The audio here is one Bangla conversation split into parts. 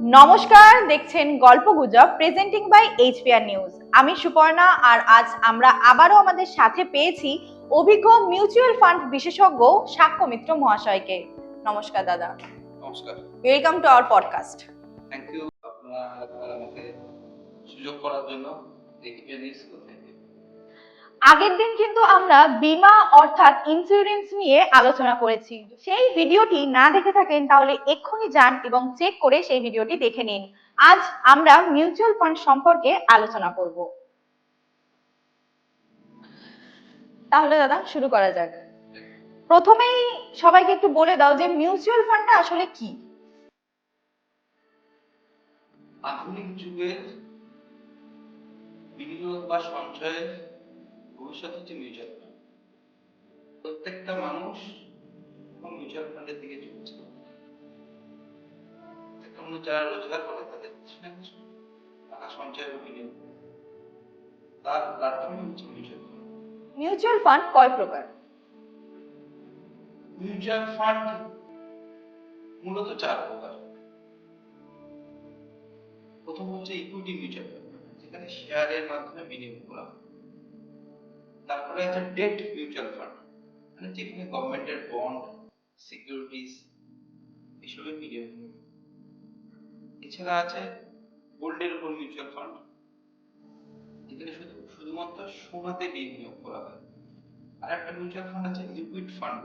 নমস্কার দেখছেন গল্প গুজব প্রেজেন্টিং বাই এইচপিআর নিউজ আমি সুপর্ণা আর আজ আমরা আবারও আমাদের সাথে পেয়েছি অভিজ্ঞ মিউচুয়াল ফান্ড বিশেষজ্ঞ সাক্ষ্য মিত্র মহাশয়কে। নমস্কার দাদা। নমস্কার। Welcome to our podcast thank you আপনার আমাকে সুযোগ করার জন্য। আগের দিন কিন্তু আমরা বীমা অর্থাৎ ইন্স্যুরেন্স নিয়ে আলোচনা করেছি। সেই ভিডিওটি না দেখে থাকেন তাহলে এক্ষুনি যান এবং চেক করে সেই ভিডিওটি দেখে নিন। আজ আমরা মিউচুয়াল ফান্ড সম্পর্কে আলোচনা করব। তাহলে দাদা, শুরু করা যাক। প্রথমেই সবাইকে একটু বলে দাও যে মিউচুয়াল ফান্ডটা আসলে কি? আধুনিক যুগের বিনিয়োগ বা সঞ্চয়ের ভবিষ্যৎ হচ্ছে মিউচুয়াল ফান্ড প্রত্যেকটা মানুষ মিউচুয়াল ফান্ডের দিকে ঝুঁকছে। যারা রোজগার করে তাদের কিছু না কিছু টাকা সঞ্চয় বিনিয়োগ তার প্ল্যাটফর্ম হচ্ছে মিউচুয়াল ফান্ড মিউচুয়াল ফান্ড কয় প্রকার? মিউচুয়াল ফান্ড মূলত চার প্রকার। প্রথম হচ্ছে ইকুইটি মিউচুয়াল ফান্ড যেখানে শেয়ারের মাধ্যমে বিনিয়োগ করা হয়। তারপরে আছে ডেট মিউচুয়াল ফান্ড মানে যেখানে গভর্নমেন্টের বন্ড সিকিউরিটিজ এসবে বিনিয়োগ। এছাড়া আছে গোল্ডের উপর মিউচুয়াল ফান্ড যেখানে শুধু, শুধুমাত্র সোনাতে বিনিয়োগ করা হয়। আর একটা মিউচুয়াল ফান্ড আছে লিকুইড ফান্ড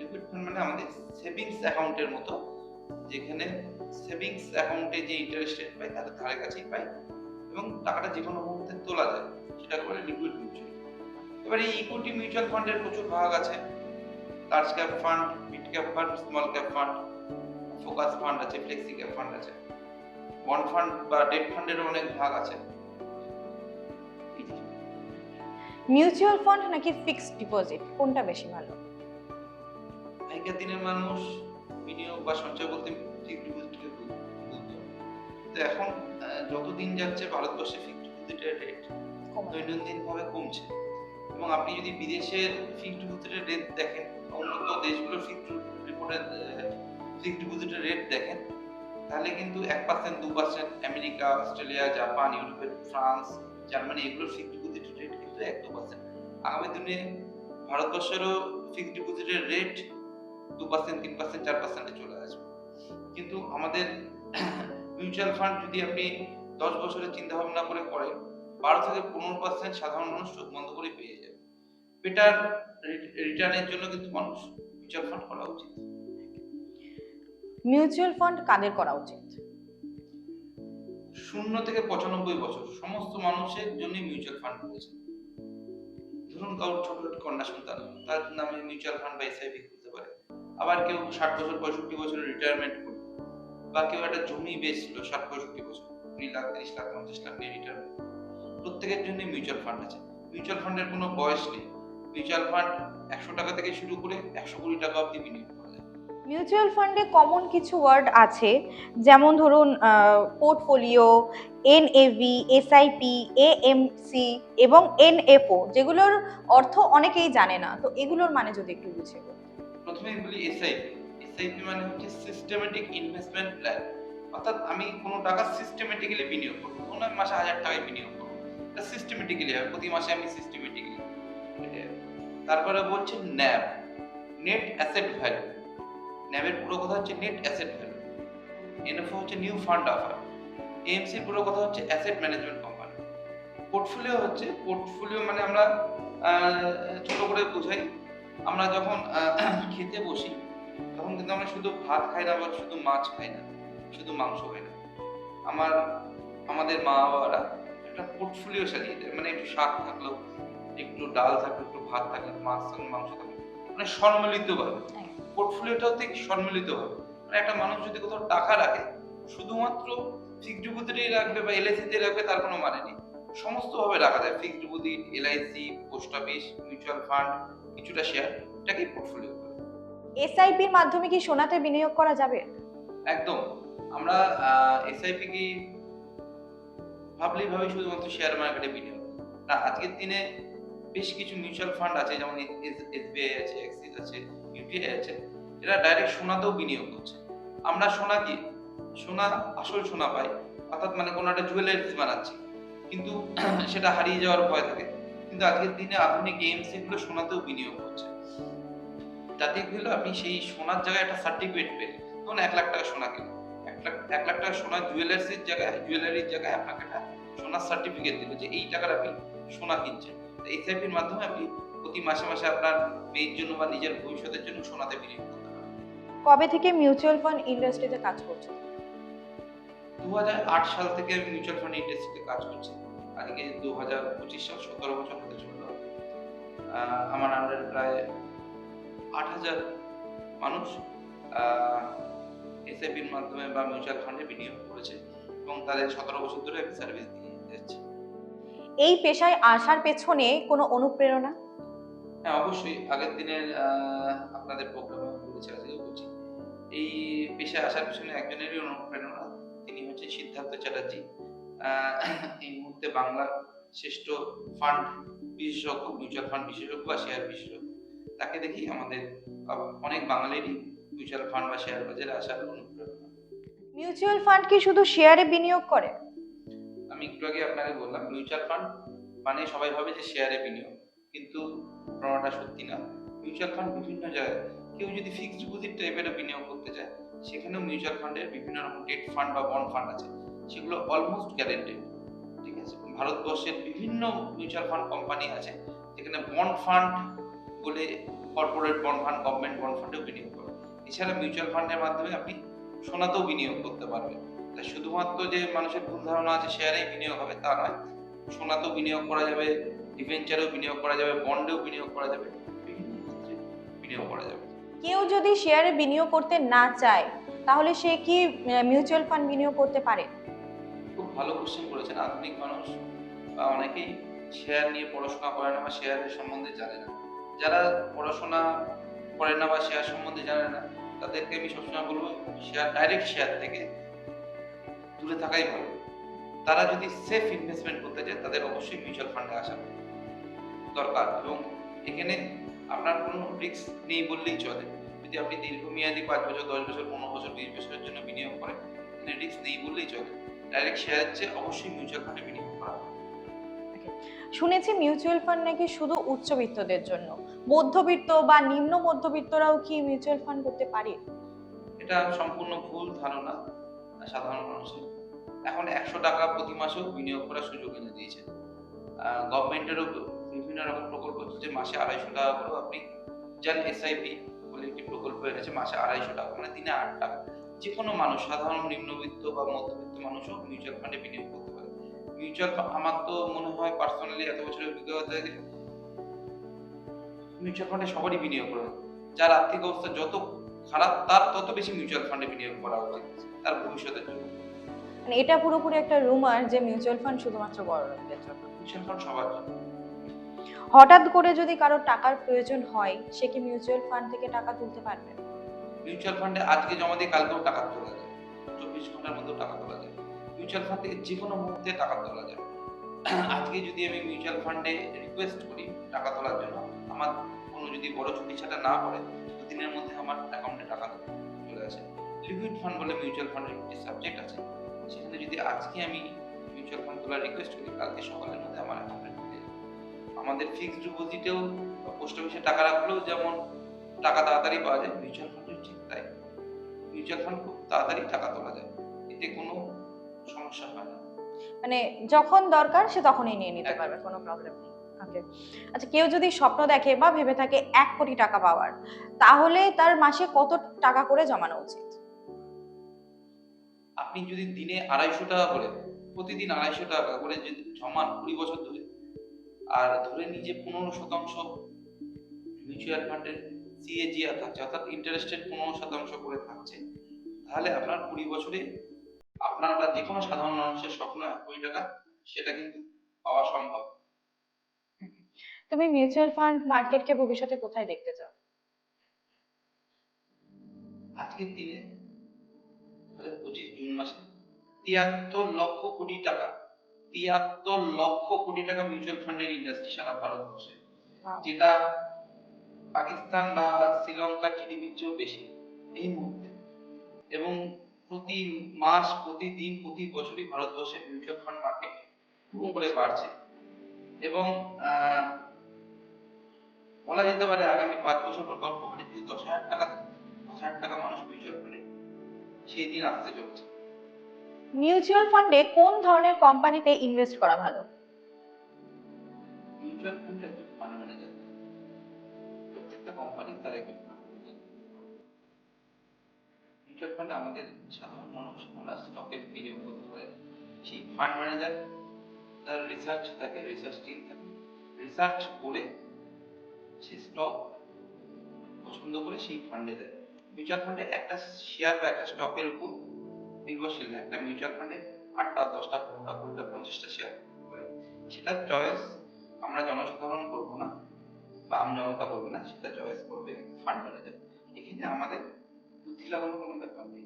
লিকুইড ফান্ড মানে আমাদের সেভিংস অ্যাকাউন্টের মতো, যেখানে সেভিংস অ্যাকাউন্টে যে ইন্টারেস্ট রেট পাই তার ধারে কাছেই পাই এবং টাকাটা যে কোনো মুহূর্তে তোলা যায়, সেটাকে করে লিকুইড মিউচুয়াল এবারে এই ইকুইটি মিউচুয়াল ফান্ডের প্রচুর ভাগ আছে। Large cap fund mid cap fund small cap fund focus fund আছে ফ্লেক্সি ক্যাপ ফান্ড আছে। বন্ড ফান্ড বা ডেট ফান্ডেরও অনেক ভাগ আছে। মিউচুয়াল ফান্ড নাকি ফিক্সড ডিপোজিট কোনটা বেশি ভালো? আগেকার দিনের মানুষ বিনিয়োগ বা সঞ্চয় বলতে ফিক্সড ডিপোজিটকে বুঝতো তো এখন আহ, যত দিন যাচ্ছে ভারতবর্ষে ফিক্সড ডিপোজিটের রেট দৈনন্দিন ভাবে কমছে। এবং আপনি যদি বিদেশের ফিক্সড ডিপোজিটের রেট দেখেন উন্নত দেশগুলোর ফিক্সড রিপোর্টের ফিক্সড ডিপোজিটের রেট দেখেন, তাহলে কিন্তু এক পার্সেন্ট দু পার্সেন্ট আমেরিকা, অস্ট্রেলিয়া, জাপান, ইউরোপের ফ্রান্স, জার্মানি, এগুলোর ফিক্সড ডিপোজিটের রেট কিন্তু এক দু পার্সেন্ট আগামী দিনে ভারতবর্ষেরও ফিক্সড ডিপোজিটের রেট দু পার্সেন্ট তিন পার্সেন্ট চার পার্সেন্টে চলে আসবে। কিন্তু আমাদের মিউচুয়াল ফান্ড যদি আপনি দশ বছরের চিন্তা ভাবনা করে করেন বারো থেকে পনেরো পার্সেন্ট সাধারণ মানুষ চোখ বন্ধ করে পেয়ে যাবে বেটার রিটার্নের জন্য কিন্তু মানুষ মিউচুয়াল ফান্ড করা উচিত। মিউচুয়াল ফান্ড কাদের করা উচিত? শূন্য থেকে পঁচানব্বই বছর সমস্ত মানুষের জন্য মিউচুয়াল ফান্ড রয়েছে। ধরুন কারোর ছোট কন্যা সন্তান তার নামে মিউচুয়াল ফান্ড বা এসআইপি খুলতে পারে। আবার কেউ ষাট বছর পঁয়ষট্টি বছরের রিটায়ারমেন্ট করবে বা কেউ একটা জমি বেচলো ষাট পঁয়ষট্টি বছর কুড়ি লাখ তিরিশ লাখ পঞ্চাশ লাখ নিয়ে রিটায়ারমেন্ট প্রত্যেকের জন্য মিউচুয়াল ফান্ড আছে। মিউচুয়াল ফান্ডের কোনো বয়স নেই। মিউচুয়াল ফান্ড একশো টাকা থেকে শুরু করে একশো কুড়ি টাকা অবধি বিনিয়োগ করা যায়। মিউচুয়াল ফান্ডে কমন কিছু ওয়ার্ড আছে যেমন ধরুন পোর্টফোলিও এনএভি এসআইপি এএমসি এবং এনএফও যেগুলোর অর্থ অনেকেই জানে না। তো এগুলোর মানে যদি একটু বুঝিয়ে বলতেন। প্রথমেই বলি এসআইপি এসআইপি মানে হচ্ছে সিস্টেমেটিক ইনভেস্টমেন্ট প্ল্যান অর্থাৎ আমি কোনো টাকা সিস্টেমেটিক্যালি বিনিয়োগ করব। কোনো মাসে হাজার টাকায় বিনিয়োগ করব। এটা সিস্টেমেটিক্যালি হবে প্রতি মাসে আমি সিস্টেমেটিক্যালি তারপরে বলছে ন্যাব নেট অ্যাসেট ভ্যালু ন্যাবের পুরো কথা হচ্ছে নেট অ্যাসেট ভ্যালু এনএফও হচ্ছে নিউ ফান্ড অফার এএমসির পুরো কথা হচ্ছে অ্যাসেট ম্যানেজমেন্ট কোম্পানি পোর্টফোলিও হচ্ছে পোর্টফোলিও মানে আমরা ছোট করে বোঝাই। আমরা যখন খেতে বসি, তখন কিন্তু আমরা শুধু ভাত খাই না বা শুধু মাছ খাই না, শুধু মাংস খাই না। আমার, আমাদের মা বাবারা একটা পোর্টফোলিও সাজিয়ে দেয়। মানে একটু শাক থাকল একটু ডাল থাকল একটু ভাত থাকল মাছ থাকল মাংস থাকল মানে সম্মিলিত ভাবে পোর্টফোলিওটাও ঠিক সম্মিলিত ভাবে মানে একটা মানুষ যদি কোথাও টাকা রাখে শুধুমাত্র ফিক্সড ডিপোজিটেই রাখবে বা এলআইসি এলআইসিতে রাখবে তার কোনো মানে নেই। সমস্ত ভাবে রাখা যায়। Fixed deposit LIC post office mutual fund কিছুটা শেয়ার এটাকেই পোর্টফোলিও করে এসআইপির মাধ্যমে কি সোনাতে বিনিয়োগ করা যাবে? একদম। আমরা এসআইপি কি ভাবলেই ভাবি শুধুমাত্র শেয়ার মার্কেটে বিনিয়োগ না আজকের দিনে বেশ কিছু মিউচুয়াল ফান্ড আছে, যেমন এসবিআই আছে অ্যাক্সিস আছে ইউটিআই আছে, এরা ডাইরেক্ট সোনাতেও বিনিয়োগ করছে। আমরা সোনা কি? সোনা, আসল সোনা পাই, অর্থাৎ মানে কোনো একটা জুয়েলারিজ বানাচ্ছি। কিন্তু সেটা হারিয়ে যাওয়ার ভয় থাকে। কিন্তু আজকের দিনে আধুনিক গেমস এগুলো সোনাতেও বিনিয়োগ করছে। যাতে হলো? আপনি সেই সোনার জায়গায় একটা সার্টিফিকেট পেলেন। ধরুন এক লাখ টাকা সোনা লাখ, এক লাখ টাকা সোনা জুয়েলার্সের জায়গায় জুয়েলারির জায়গায় আপনাকে একটা সোনার সার্টিফিকেট দিল যে এই টাকার আপনি সোনা কিনছেন। এইচআইপির মাধ্যমে আপনি প্রতি মাসে মাসে আপনার মেয়ের জন্য বা নিজের ভবিষ্যতের জন্য সোনাতে বিনিয়োগ করতে পারেন কবে থেকে মিউচুয়াল ফান্ড ইন্ডাস্ট্রিতে কাজ করছ? দু সাল থেকে আমি মিউচুয়াল ফান্ড ইন্ডাস্ট্রিতে কাজ করছি। আজকে দু হাজার পঁচিশ সাল সতেরো বছর হতে চলল। আমার আন্ডারে প্রায় আট হাজার মানুষ এসআইপির মাধ্যমে বা মিউচুয়াল ফান্ডে বিনিয়োগ করেছে। এবং তাদের সতেরো বছর ধরে আমি সার্ভিস যাচ্ছি এই পেশায় আসার পেছনে কোনো অনুপ্রেরণা? হ্যাঁ অবশ্যই। আগের দিনের আপনাদের প্রোগ্রামে বলেছি। এই পেশায় আসার পেছনে একজনেরই অনুপ্রেরণা তিনি হচ্ছে সিদ্ধার্থ চ্যাটার্জি। আহ, এই মুহূর্তে বাংলার শ্রেষ্ঠ ফান্ড বিশেষজ্ঞ মিউচুয়াল ফান্ড বিশেষজ্ঞ বা শেয়ার বিশেষজ্ঞ। তাকে দেখি আমাদের অনেক বাঙালিরই মিউচুয়াল ফান্ড বা শেয়ার বাজারে আসার অনুপ্রেরণা। মিউচুয়াল ফান্ড কি শুধু শেয়ারে বিনিয়োগ করে? আমি একটু আগে আপনাকে বললাম মিউচুয়াল ফান্ড মানে সবাই ভাবে যে শেয়ারে বিনিয়োগ। কিন্তু প্রমাণটা সত্যি না। মিউচুয়াল ফান্ড বিভিন্ন জায়গায়, কেউ যদি ফিক্সড ডিপোজিট টাইপের বিনিয়োগ করতে চায়, সেখানেও মিউচুয়াল ফান্ডের বিভিন্ন রকম ডেট ফান্ড বা বন্ড ফান্ড আছে। সেগুলো অলমোস্ট গ্যারেন্টেড ঠিক আছে? ভারতবর্ষের বিভিন্ন মিউচুয়াল ফান্ড কোম্পানি আছে, যেখানে বন্ড ফান্ড বলে corporate bond fund government bond ফান্ডেও বিনিয়োগ করে। এছাড়া মিউচুয়াল ফান্ডের মাধ্যমে আপনি সোনাতেও বিনিয়োগ করতে পারবেন। তাই শুধুমাত্র যে মানুষের ভুল ধারণা আছে শেয়ারেই বিনিয়োগ হবে তা নয়। সোনাতেও বিনিয়োগ করা যাবে ডিভেঞ্চারেও বিনিয়োগ করা যাবে বন্ডেও বিনিয়োগ করা যাবে বিভিন্ন ক্ষেত্রে বিনিয়োগ করা যাবে। কেউ যদি শেয়ারে বিনিয়োগ করতে না চায় তাহলে সে কি মিউচুয়াল ফান্ড বিনিয়োগ করতে পারে? খুব ভালো কোশ্চেন করেছেন আধুনিক মানুষ বা অনেকেই শেয়ার নিয়ে পড়াশোনা করে না বা শেয়ারের সম্বন্ধে জানে না। যারা পড়াশোনা করে না বা শেয়ার সম্বন্ধে জানে না তাদেরকে আমি সবসময় বলব শেয়ার ডাইরেক্ট শেয়ার থেকে দূরে থাকাই ভালো। তারা যদি সেফ ইনভেস্টমেন্ট করতে চায় তাদের অবশ্যই মিউচুয়াল ফান্ডে আসা দরকার এবং এখানে আপনার কোনো রিস্ক নেই বললেই চলে। যদি আপনি দীর্ঘমেয়াদী পাঁচ বছর দশ বছর পনেরো বছর বিশ বছরের জন্য বিনিয়োগ করেন এখানে রিস্ক নেই বললেই চলে। ডাইরেক্ট শেয়ারের চেয়ে অবশ্যই মিউচুয়াল ফান্ডে বিনিয়োগ করা। শুনেছি মিউচুয়াল ফান্ড নাকি শুধু উচ্চবিত্তদের জন্য। মধ্যবিত্ত বা নিম্ন মধ্যবিত্তরাও কি মিউচুয়াল ফান্ড করতে পারে? এটা সম্পূর্ণ ভুল ধারণা। সাধারণ মানুষের এখন একশো টাকা প্রতি মাসেও বিনিয়োগ করার সুযোগ এনে দিয়েছে। গভর্নমেন্টেরও বিভিন্ন রকম প্রকল্প হচ্ছে মাসে আড়াইশো টাকা করেও আপনি যান এসআইপি বলে একটি প্রকল্প এনেছে, মাসে আড়াইশো টাকা মানে দিনে আট টাকা। যে কোনো মানুষ, সাধারণ নিম্নবিত্ত বা মধ্যবিত্ত মানুষও মিউচুয়াল ফান্ডে বিনিয়োগ করতে পারে। মিউচুয়াল ফান্ড আমার তো মনে হয় পার্সোনালি এত বছরের অভিজ্ঞতা থেকে মিউচুয়াল ফান্ডে সবারই বিনিয়োগ করে যার আর্থিক অবস্থা যত খারাপ, তার তত বেশি মিউচুয়াল ফান্ডে বিনিয়োগ করা উচিত। তার ভবিষ্যতের জন্য। মানে এটা পুরোপুরি একটা রুমার যে মিউচুয়াল ফান্ড শুধুমাত্র বড় লোকদের জন্য। মিউচুয়াল ফান্ড সবার জন্য। হঠাৎ করে যদি কারও টাকার প্রয়োজন হয় সে কি মিউচুয়াল ফান্ড থেকে টাকা তুলতে পারবে? মিউচুয়াল ফান্ডে আজকে জমা দিয়ে কালকেও টাকা তোলা যায়। চব্বিশ ঘণ্টার মধ্যেও টাকা তোলা যায়। মিউচুয়াল ফান্ড থেকে যে কোনো মুহূর্তে টাকা তোলা যায়। আজকে যদি আমি মিউচুয়াল ফান্ডে রিকোয়েস্ট করি টাকা তোলার জন্য আমার কোনো যদি বড় ছুটি ছাটা না পড়ে দুদিনের মধ্যে আমার অ্যাকাউন্টে টাকা চলে আসে। লিকুইড ফান্ড বলে মিউচুয়াল ফান্ডের একটি সাবজেক্ট আছে। সেখানে যদি আজকে আমি মিউচুয়াল ফান্ড তোলার রিকোয়েস্ট করি কালকে সকালের মধ্যে আমার অ্যাকাউন্টে ঢুকে যাবে। আমাদের ফিক্সড ডিপোজিটেও পোস্ট অফিসে টাকা রাখলেও যেমন টাকা তাড়াতাড়ি পাওয়া যায় মিউচুয়াল ফান্ডের ঠিক তাই। মিউচুয়াল ফান্ড খুব তাড়াতাড়ি টাকা তোলা যায় এতে কোনো সমস্যা হয় না। মানে যখন দরকার সে তখনই নিয়ে নিতে পারবে কোনো প্রবলেম নেই। ওকে আচ্ছা কেউ যদি স্বপ্ন দেখে বা ভেবে থাকে এক কোটি টাকা পাওয়ার তাহলে তার মাসে কত টাকা করে জমানো উচিত? আপনি যদি দিনে আড়াইশো টাকা করে প্রতিদিন আড়াইশো টাকা করে যদি জমান কুড়ি বছর ধরে আর ধরে নিজে পনেরো শতাংশ মিউচুয়াল ফান্ডের সিএজিআর থাকছে অর্থাৎ ইন্টারেস্টেড পনেরো শতাংশ করে থাকছে তাহলে আপনার কুড়ি বছরে আপনার বা যে কোনো সাধারণ মানুষের স্বপ্ন এক কোটি টাকা সেটা কিন্তু পাওয়া সম্ভব। তুমি মিউচুয়াল ফান্ড মার্কেটকে ভবিষ্যতে কোথায় দেখতে চাও? আজকের দিনে পঁচিশ জুন মাসে। তিয়াত্তর লক্ষ কোটি টাকা। তিয়াত্তর লক্ষ কোটি টাকা মিউচুয়াল ফান্ডের ইন্ডাস্ট্রি সারা ভারতবর্ষে। যেটা পাকিস্তান বা শ্রীলঙ্কার জিডিপির চেয়েও বেশি এই মুহূর্তে। এবং প্রতি মাস প্রতিদিন প্রতি বছরই ভারতবর্ষে মিউচুয়াল ফান্ড মার্কেট পুরো করে বাড়ছে। এবং বলা যেতে পারে আগামী পাঁচ বছর পর করে যদি দশ হাজার টাকা দশ হাজার টাকা মানুষ মিউচুয়াল ফান্ডে সেই দিন আসতে চলছে। মিউচুয়াল ফান্ডে কোন ধরনের কোম্পানিতে ইনভেস্ট করা ভালো? মিউচুয়াল ফান্ডে ফান্ড ম্যানেজার প্রত্যেকটা কোম্পানি তার ম্যানেজার মিউচুয়াল ফান্ডে আমাদের সাধারণ মানুষ আমরা স্টকে বিনিয়োগ করতে পারে। সেই ফান্ড ম্যানেজার তার রিসার্চ থাকে রিসার্চ টিম থাকে। রিসার্চ করে সেই স্টক পছন্দ করে সেই ফান্ডে দেয়। মিউচুয়াল ফান্ডে একটা শেয়ার বা একটা স্টকের উপর নির্ভরশীল না। একটা মিউচুয়াল ফান্ডে আটটা, দশটা, পনেরোটা, কুড়িটা, পঞ্চাশটা শেয়ার সেটা চয়েস আমরা জনসাধারণ করব না বা আম জনতা করবে না, সেটা চয়েস করবে ফান্ড ম্যানেজার এখানে আমাদের বুদ্ধি লাগানোর কোনো ব্যাপার নেই।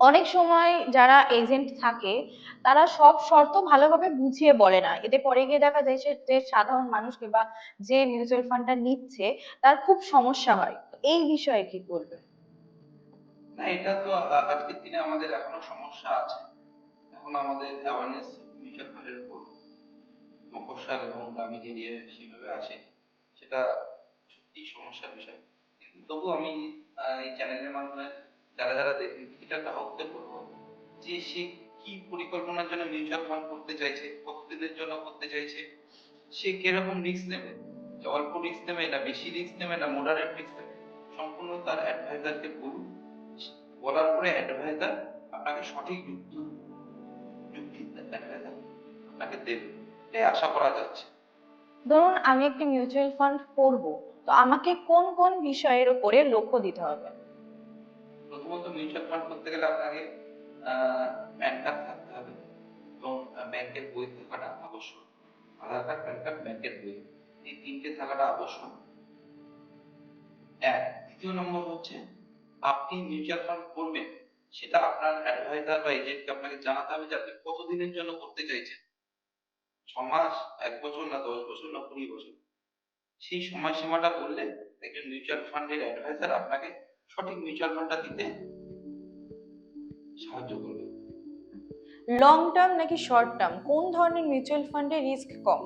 অনেক সময় যারা এজেন্ট থাকে, তারা সব শর্ত ভালোভাবে বুঝিয়ে বলে না। এতে পরে গিয়ে দেখা যায় যে সাধারণ মানুষকে বা যে মিউচুয়াল ফান্ডটা নিচ্ছে, তার খুব সমস্যা হয়। এই বিষয়ে কি বলবে? না, এটা তো আজকের দিনে আমাদের এখনও সমস্যা আছে। এখন আমাদের অ্যাওয়ারনেস মিউচুয়াল ফান্ডের উপর মফস্বল এবং গ্রামীণ এরিয়া সেভাবে আসে সেটা সত্যি সমস্যার বিষয়। তবু আমি এই চ্যানেলের মাধ্যমে যারা যারা দেখেন, এটা গ্রাহকদের বলব যে সে কি পরিকল্পনার জন্য মিউচুয়াল ফান্ড করতে চাইছে, কতদিনের জন্য করতে চাইছে, সে কীরকম রিস্ক নেবে? অল্প রিস্ক নেবে না, বেশি রিস্ক নেবে না মোডারেট রিস্ক নেবে? সম্পূর্ণ তার অ্যাডভাইজারকে বলুন। বলার পরে অ্যাডভাইজার আপনাকে সঠিক যুক্তি যুক্তি অ্যাডভাইজার আপনাকে দেবে। এটাই আশা করা যাচ্ছে। ধরুন আমি একটি মিউচুয়াল ফান্ড করব তো আমাকে কোন কোন বিষয়ের উপরে লক্ষ্য দিতে হবে? প্রথমত মিউচুয়াল ফান্ড করতে গেলে আপনাকে প্যান কার্ড থাকতে হবে এবং ব্যাংকের বই থাকাটা আবশ্যক। আধার কার্ড প্যান কার্ড ব্যাংকের বই। এই তিনটে থাকাটা আবশ্যক। এক দ্বিতীয় নম্বর হচ্ছে, আপনি মিউচুয়াল ফান্ড করবেন, সেটা আপনার অ্যাডভাইজার বা এজেন্টকে আপনাকে জানাতে হবে যে আপনি কতদিনের জন্য করতে চাইছেন। ছ মাস, এক বছর না দশ বছর না কুড়ি বছর। সেই সময়সীমাটা বললে একজন মিউচুয়াল ফান্ডের অ্যাডভাইজার আপনাকে সঠিক মিউচুয়াল ফান্ডটা দিতে সাহায্য করবে। লং টার্ম নাকি শর্ট টার্ম কোন ধরনের মিউচুয়াল ফান্ডে রিস্ক কম?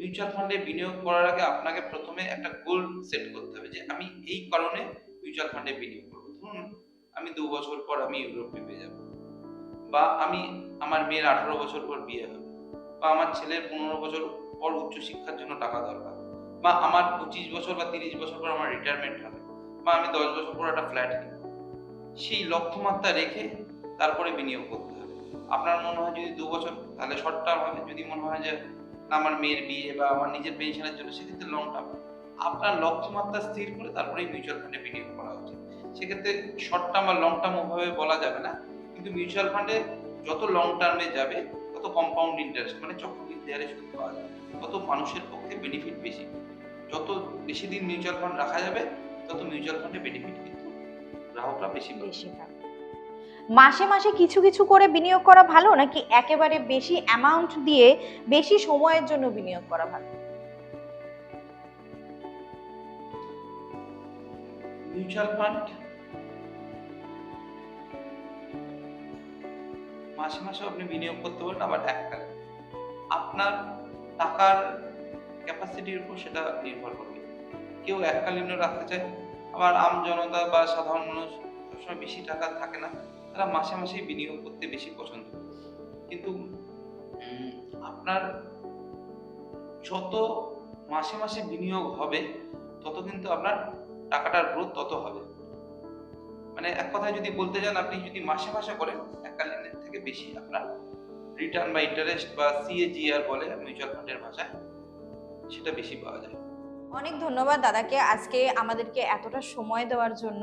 মিউচুয়াল ফান্ডে বিনিয়োগ করার আগে আপনাকে প্রথমে একটা গোল সেট করতে হবে যে আমি এই কারণে মিউচুয়াল ফান্ডে বিনিয়োগ করব। ধরুন আমি দু বছর পর আমি ইউরোপ ট্রিপে যাব, বা আমি আমার মেয়ের আঠারো বছর পর বিয়ে হবে, বা আমার ছেলের পনেরো বছর পর উচ্চশিক্ষার জন্য টাকা দরকার, বা আমার পঁচিশ বছর বা তিরিশ বছর পর আমার রিটায়ারমেন্ট হবে, বা আমি দশ বছর পর একটা ফ্ল্যাট কিনবো। সেই লক্ষ্যমাত্রা রেখে তারপরে বিনিয়োগ করতে হবে। আপনার মনে হয় যদি দু বছর, তাহলে শর্ট টার্ম হবে। যদি মনে হয় যে আমার মেয়ের বিয়ে বা আমার নিজের পেনশনের জন্য সেক্ষেত্রে লং টার্ম আপনার লক্ষ্যমাত্রা স্থির করে তারপরে মিউচুয়াল ফান্ডে বিনিয়োগ করা উচিত। সেক্ষেত্রে শর্ট টার্ম বা লং টার্ম ওভাবে বলা যাবে না। কিন্তু মিউচুয়াল ফান্ডে যত লং টার্মে যাবে, তত কম্পাউন্ড ইন্টারেস্ট মানে চক্রবৃদ্ধি হারে সুদ পাওয়া যাবে। তত মানুষের পক্ষে বেনিফিট বেশি। যত বেশি দিন মিউচুয়াল ফান্ড রাখা যাবে, তত মিউচুয়াল ফান্ডে বেনিফিট কিন্তু গ্রাহকরা বেশি পাবে। বেশি থাকে মাসে মাসে কিছু কিছু করে বিনিয়োগ করা ভালো, নাকি একেবারে বেশি অ্যামাউন্ট দিয়ে বেশি সময়ের জন্য বিনিয়োগ করা ভালো? মিউচুয়াল ফান্ড মাসে মাসে আপনি বিনিয়োগ করতে পারেন, আবার এককালে আপনার টাকার ক্যাপাসিটির উপর সেটা নির্ভর করবে। কেউ এককালীনও রাখতে চায়, আবার আম জনতা বা সাধারণ মানুষ সবসময় বেশি টাকা থাকে না। তারা মাসে মাসেই বিনিয়োগ করতে বেশি পছন্দ কিন্তু আপনার যত মাসে মাসে বিনিয়োগ হবে তত কিন্তু আপনার টাকাটার গ্রোথ তত হবে। মানে এক কথায় যদি বলতে যান, আপনি যদি মাসে মাসে করেন এককালীনের থেকে বেশি আপনার রিটার্ন বা ইন্টারেস্ট বা সিএজিআর বলে মিউচুয়াল ফান্ডের ভাষায়, সেটা বেশি পাওয়া যায়। অনেক ধন্যবাদ দাদাকে আজকে আমাদেরকে এতটা সময় দেওয়ার জন্য।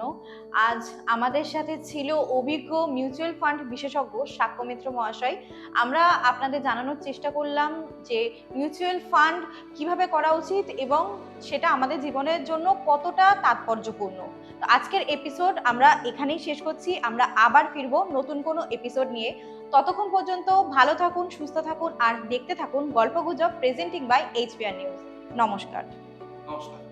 আজ আমাদের সাথে ছিল অভিজ্ঞ মিউচুয়াল ফান্ড বিশেষজ্ঞ সাক্ষ্য মিত্র মহাশয়। আমরা আপনাদের জানানোর চেষ্টা করলাম যে মিউচুয়াল ফান্ড কীভাবে করা উচিত এবং সেটা আমাদের জীবনের জন্য কতটা তাৎপর্যপূর্ণ। তো আজকের এপিসোড আমরা এখানেই শেষ করছি। আমরা আবার ফিরবো নতুন কোনো এপিসোড নিয়ে। ততক্ষণ পর্যন্ত ভালো থাকুন, সুস্থ থাকুন আর দেখতে থাকুন গল্পগুজব প্রেজেন্টিং বাই এইচপিআর নিউজ নমস্কার। নমস্কার